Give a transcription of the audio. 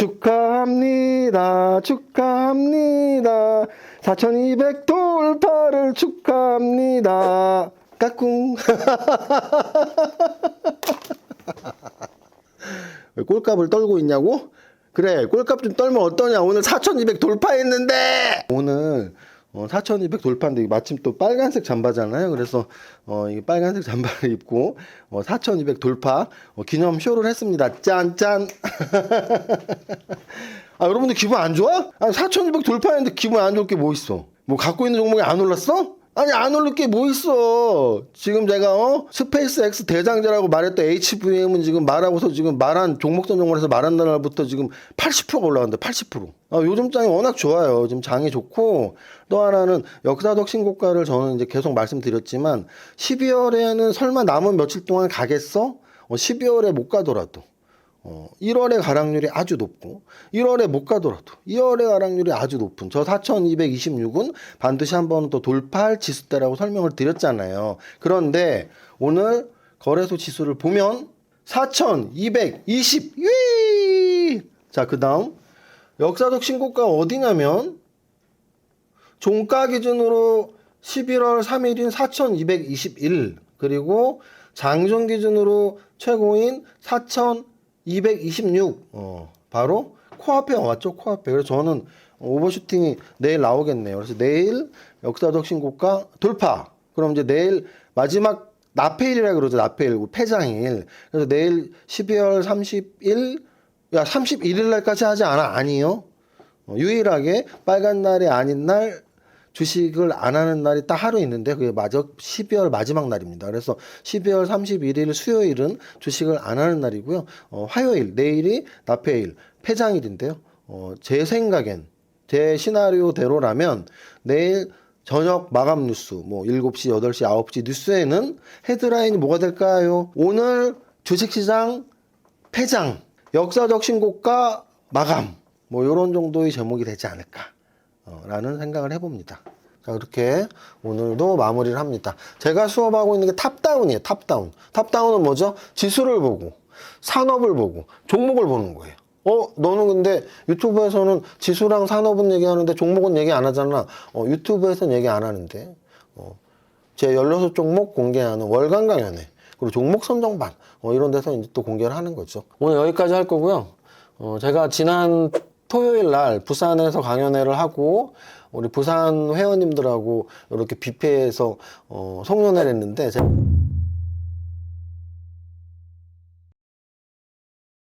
축하합니다. 축하합니다. 4200 돌파를 축하합니다. 까꿍. 왜 꼴값을 떨고 있냐고? 그래, 꼴값 좀 떨면 어떠냐? 오늘 4200 돌파했는데! 오늘 어, 4200 돌파인데 마침 또 빨간색 잠바잖아요. 그래서 어, 이 빨간색 잠바를 입고 어, 4200 돌파 어, 기념 쇼를 했습니다. 짠짠. 아, 여러분들 기분 안 좋아? 아니, 4200 돌파했는데 기분 안 좋을 게 뭐 있어? 뭐 갖고 있는 종목이 안 올랐어? 아니 안 오를 게 뭐 있어? 지금 제가 어? 스페이스 X 대장자라고 말했던 HVM은 지금 말하고서 지금 말한 종목선 종목에서 말한 날부터 지금 80%가 올라간다 80% 아, 요즘 장이 워낙 좋아요. 지금 장이 좋고. 또 하나는 역사적 신고가를 저는 이제 계속 말씀드렸지만 12월에는 설마 남은 며칠 동안 가겠어? 어, 12월에 못 가더라도 어, 1월에 가락률이 아주 높고 1월에 못 가더라도 2월에 가락률이 아주 높은 저 4226은 반드시 한번 또 돌파할 지수대라고 설명을 드렸잖아요. 그런데 오늘 거래소 지수를 보면 4220 위! 자, 그다음 역사적 신고가 어디냐면 종가 기준으로 11월 3일인 4221 그리고 장중 기준으로 최고인 4226 어, 바로 코앞에 왔죠 코앞에. 그래서 저는 오버슈팅이 내일 나오겠네요. 그래서 내일 역사적 신고가 돌파. 그럼 이제 내일 마지막 나페일이라 그러죠 나페일 폐장일. 그래서 내일 12월 30일 야 31일 날까지 하지 않아. 아니요. 어, 유일하게 빨간 날이 아닌 날 주식을 안 하는 날이 딱 하루 있는데 그게 마저 12월 마지막 날입니다. 그래서 12월 31일 수요일은 주식을 안 하는 날이고요. 어, 화요일 내일이 나페일 폐장일인데요. 어, 제 생각엔 제 시나리오대로라면 내일 저녁 마감 뉴스 뭐 7시, 8시, 9시 뉴스에는 헤드라인이 뭐가 될까요? 오늘 주식시장 폐장, 역사적 신고가 마감 뭐 이런 정도의 제목이 되지 않을까 어, 라는 생각을 해봅니다. 자 그렇게 오늘도 마무리를 합니다. 제가 수업하고 있는 게 탑다운이에요. 탑다운. 탑다운은 뭐죠? 지수를 보고 산업을 보고 종목을 보는 거예요. 어 너는 근데 유튜브에서는 지수랑 산업은 얘기하는데 종목은 얘기 안 하잖아. 어 유튜브에서는 얘기 안 하는데 어, 제 16 종목 공개하는 월간 강연회 그리고 종목 선정반 어, 이런 데서 이제 또 공개를 하는 거죠. 오늘 여기까지 할 거고요. 어, 제가 지난 토요일 날 부산에서 강연회를 하고 우리 부산 회원님들하고 이렇게 뷔페에서 어, 송년회를 했는데 제가